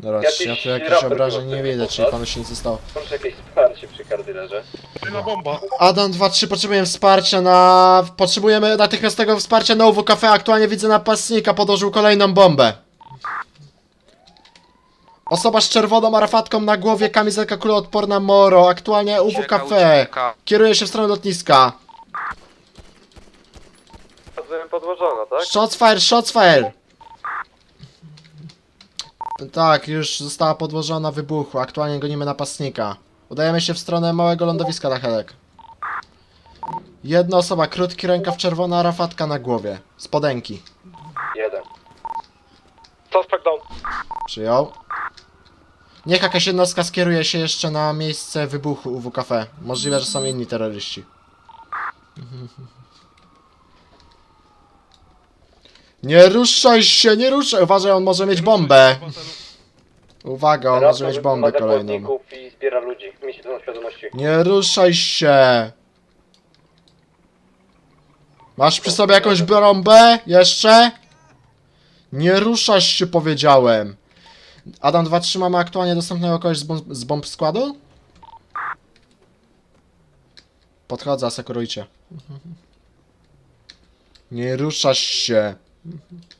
Dobra, Jakiś czy ja tu jakieś raper obrażeń nie tego czyli panu się nic nie stało. Proszę jakieś wsparcie przy kardynerze. Kolejna bomba. Adam 2-3, potrzebujemy wsparcia na... Potrzebujemy natychmiastowego wsparcia na UW Cafe. Aktualnie widzę napastnika, podłożył kolejną bombę. Osoba z czerwoną arafatką na głowie, kamizelka kuloodporna Moro. Aktualnie UW Cafe. Kieruje się w stronę lotniska. Podłożono, tak? Shots fire, shots fire! Tak, już została podłożona wybuchu. Aktualnie gonimy napastnika. Udajemy się w stronę małego lądowiska na Helek. Jedna osoba, krótki rękaw, czerwona rafatka na głowie. Spodenki. Jeden. Suspect down. Przyjął. Niech jakaś jednostka skieruje się jeszcze na miejsce wybuchu UW Cafe. Możliwe, że są inni terroryści. Nie ruszaj się, nie ruszaj! Uważaj, on może mieć bombę. Uwaga, on może mieć bombę kolejną. i zbiera ludzi. Miejcie to na świadomości. Nie ruszaj się! Masz przy sobie jakąś bombę? Jeszcze? Nie ruszaj się, powiedziałem. Adam 2 mamy aktualnie dostępnego kogoś z bomb, z bomb składu? Podchodzę, asekurujcie. Nie ruszaj się. Mm-hmm.